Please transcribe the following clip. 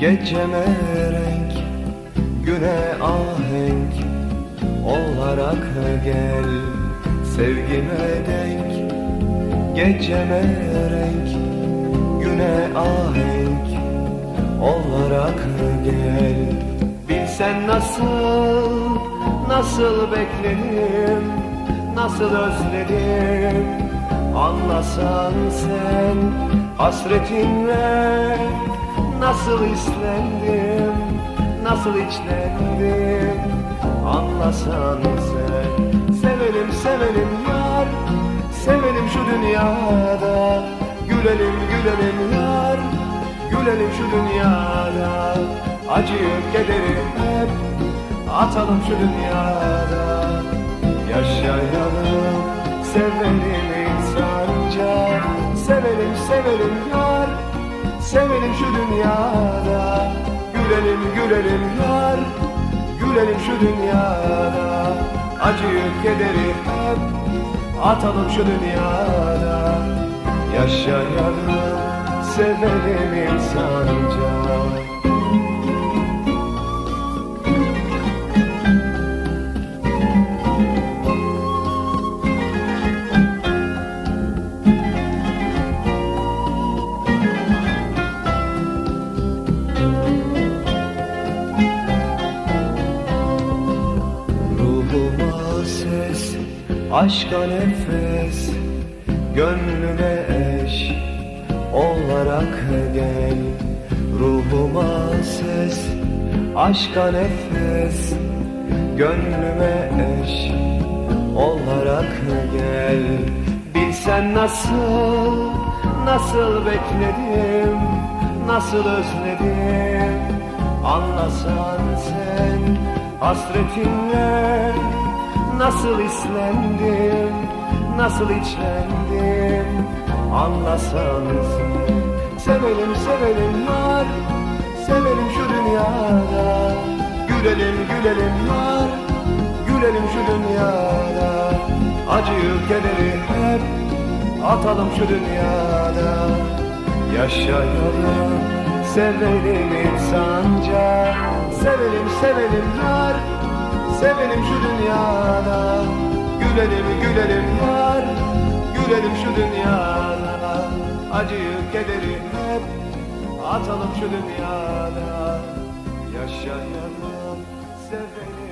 Geceme renk Güne ahenk Olarak gel. Sevgime denk Geceme renk Güne ahenk Olarak gel. Bilsen nasıl Nasıl bekledim Nasıl özledim Anlasan sen Hasretinle Nasıl islendim Nasıl içlendim Anlasan sen Sevelim sevelim yar Sevelim şu dünyada. Gülelim gülelim yar Gülelim şu dünyada. Acıyı kederi hep Atalım şu dünyada Sevelim sevelim yar. Sevelim şu dünyada. Gülelim gülelim yar. Gülelim şu dünyada. Acıyı kederi hep. Atalım şu dünyada. Yaşayalım Sevelim insanca aşka nefes Gönlüme eş. Olarak gel Ruhuma ses, aşka nefes Gönlüme eş. Olarak gel Bilsen nasıl, nasıl bekledim Nasıl özledim. Anlasan sen hasretinle Nasıl islendim, nasıl içlendim Anlasan sen Sevelim sevelim var Sevelim şu dünyada. Gülelim gülelim var Gülelim şu dünyada. Acıyı kederi hep Atalım şu dünyada. Yaşayalım Sevelim insanca. Sevelim sevelim yar Sevelim şu dünyada. Gülelim gülelim yar Gülelim şu dünyada. Acıyı kederi hep Atalım şu dünyada. Yaşayalım Sevelim